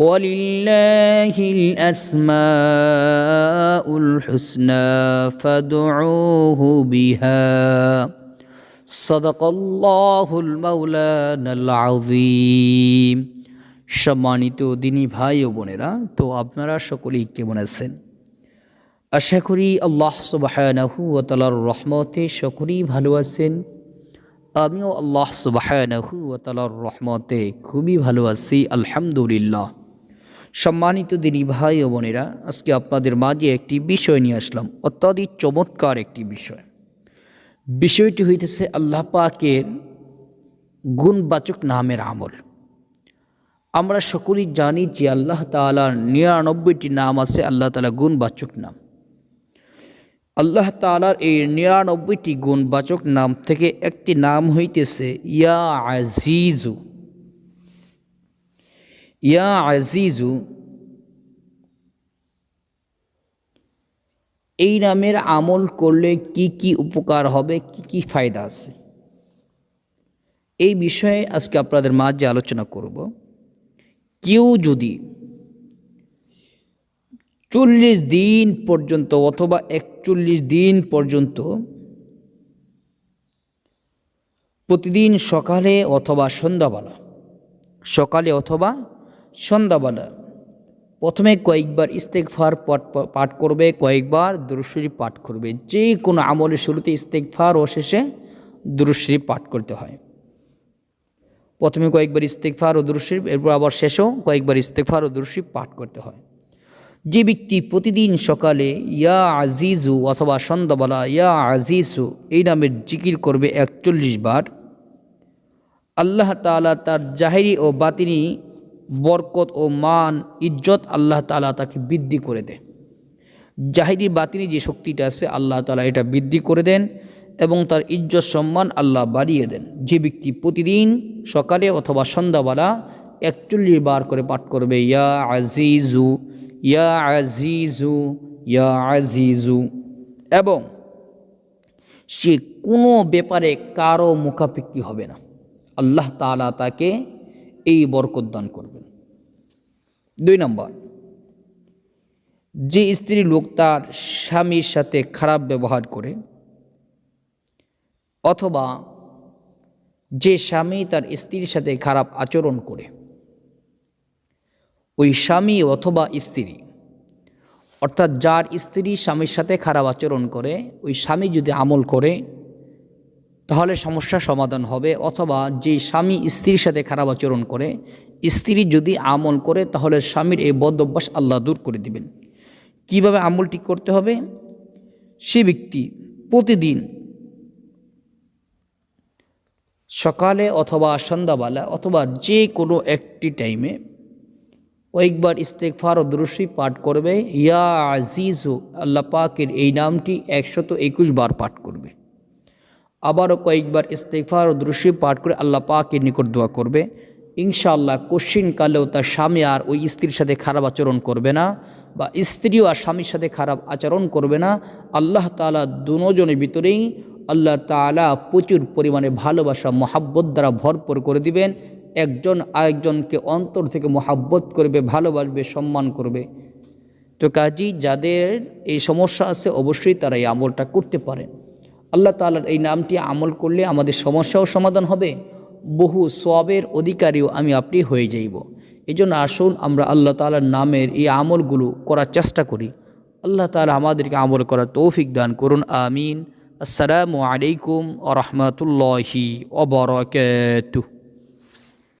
ولله الأسماء الحسنى فادعوه بها صدق الله المولانا العظيم সম্মানিত দিনী ভাই ও বোনেরা তো আপনারা সকলেই কেমন আছেন আশা করি আল্লাহ সুবাহানাহু ও তালার রহমতে সকলেই ভালো আছেন আমিও আল্লাহ সুবাহানাহু ও তালার রহমতে খুবই ভালো আছি আলহামদুলিল্লাহ সম্মানিত দিনী ভাই ও বোনেরা, আজকে আপনাদের মাঝে একটি বিষয় নিয়ে আসলাম, অত্যাধিক চমৎকার একটি বিষয়। বিষয়টি হইতেছে আল্লাহ পাকের গুণবাচক নামের আমল। আমরা সকলেই জানি যে আল্লাহ তালার নিরানব্বইটি নাম আছে, আল্লাহ তালা গুণবাচক নাম। আল্লাহ তালার এই নিরানব্বইটি গুণবাচক নাম থেকে একটি নাম হইতেছে, ইয়া আজিজু। ইয়া আজিজু, এই নামের আমল করলে কি কি উপকার হবে, কি কি ফায়দা আছে? এই বিষয়ে আজকে আপনাদের মাঝে আলোচনা করব। কেউ যদি চল্লিশ দিন পর্যন্ত অথবা একচল্লিশ দিন পর্যন্ত প্রতিদিন সকালে অথবা সন্ধ্যাবেলা, সকালে অথবা সন্ধ্যাবেলা। প্রথমে কয়েকবার ইস্তেকফার পাঠ পাঠ করবে, কয়েকবার দুরুশরী পাঠ করবে। যে কোনো আমলের শুরুতে ইস্তেকফার ও শেষে দুরুশরী পাঠ করতে হয়। প্রথমে কয়েকবার ইস্তেকফার ও দুরুশরী এরপর আবার শেষেও কয়েকবার ইস্তেকফার ও দুরুশরী পাঠ করতে হয়। যে ব্যক্তি প্রতিদিন সকালে ইয়া আজিজু অথবা সন্ধ্যাবেলা ইয়া আজিজু এই নামের জিকির করবে একচল্লিশ বার, আল্লাহ তালা তার জাহেরি ও বাতিনি বরকত ও মান, ইজ্জত আল্লাহ তালা তাকে বৃদ্ধি করে দেয়। জাহিরি বাতিনি যে শক্তিটা আছে, আল্লাহ তালা এটা বৃদ্ধি করে দেন এবং তার ইজ্জত সম্মান আল্লাহ বাড়িয়ে দেন। যে ব্যক্তি প্রতিদিন সকালে অথবা সন্ধ্যাবেলা একচল্লিশ বার করে পাঠ করবে, ইয়া আজিজু ইয়া আজিজু ইয়া আজিজু। এবং সে কোনো ব্যাপারে কারও মুখাপেক্ষি হবে না। আল্লাহ তালা তাকে এই বরকত দান করবেন। দুই নম্বর, যে স্ত্রী লোক তার স্বামীর সাথে খারাপ ব্যবহার করে অথবা যে স্বামী তার স্ত্রীর সাথে খারাপ আচরণ করে, ওই স্বামী অথবা স্ত্রী, অর্থাৎ যার স্ত্রী স্বামীর সাথে খারাপ আচরণ করে, ওই স্বামী যদি আমল করে তাহলে সমস্যার সমাধান হবে। অথবা যে স্বামী স্ত্রীর সাথে খারাপ আচরণ করে, স্ত্রী যদি আমল করে, তাহলে স্বামীর এই বদ অভ্যাস আল্লাহ দূর করে দিবেন। কীভাবে আমলটি করতে হবে? সে ব্যক্তি প্রতিদিন সকালে অথবা সন্ধ্যাবেলা অথবা যে কোনো একটি টাইমে কয়েকবার ইস্তেকফার ও দৃশ্যি পাঠ করবে। ইয়া আজিজু, আল্লাহ পাকের এই নামটি একশত একুশ বার পাঠ করবে। আবারও কয়েকবার ইস্তেকফার ও দৃশ্যি পাঠ করে আল্লাহ পাকের নিকট দোয়া করবে। ইনশাআল্লাহ কশিন কালেও তার স্বামী আর ওই স্ত্রীর সাথে খারাপ আচরণ করবে না বা স্ত্রীও আর স্বামীর সাথে খারাপ আচরণ করবে না। আল্লাহ তালা দুজনের ভিতরেই আল্লাহ তালা প্রচুর পরিমাণে ভালোবাসা, মহাব্বত দ্বারা ভরপুর করে দিবেন। একজন আরেকজনকে অন্তর থেকে মহাব্বত করবে, ভালোবাসবে, সম্মান করবে। তো কাজী, যাদের এই সমস্যা আছে, অবশ্যই তারা এই আমলটা করতে পারেন। আল্লাহ তালার এই নামটি আমল করলে আমাদের সমস্যাও সমাধান হবে, বহু সবের অধিকারীও আমি আপনি হয়ে যাইব। এই জন্য আসুন আমরা আল্লাহ তালার নামের এই আমলগুলো করার চেষ্টা করি। আল্লাহ তালা আমাদেরকে আমল করার তৌফিক দান করুন, আমিন। আসসালামু আলাইকুম আ রহমতুল্লাহি ওবরাকাতুহ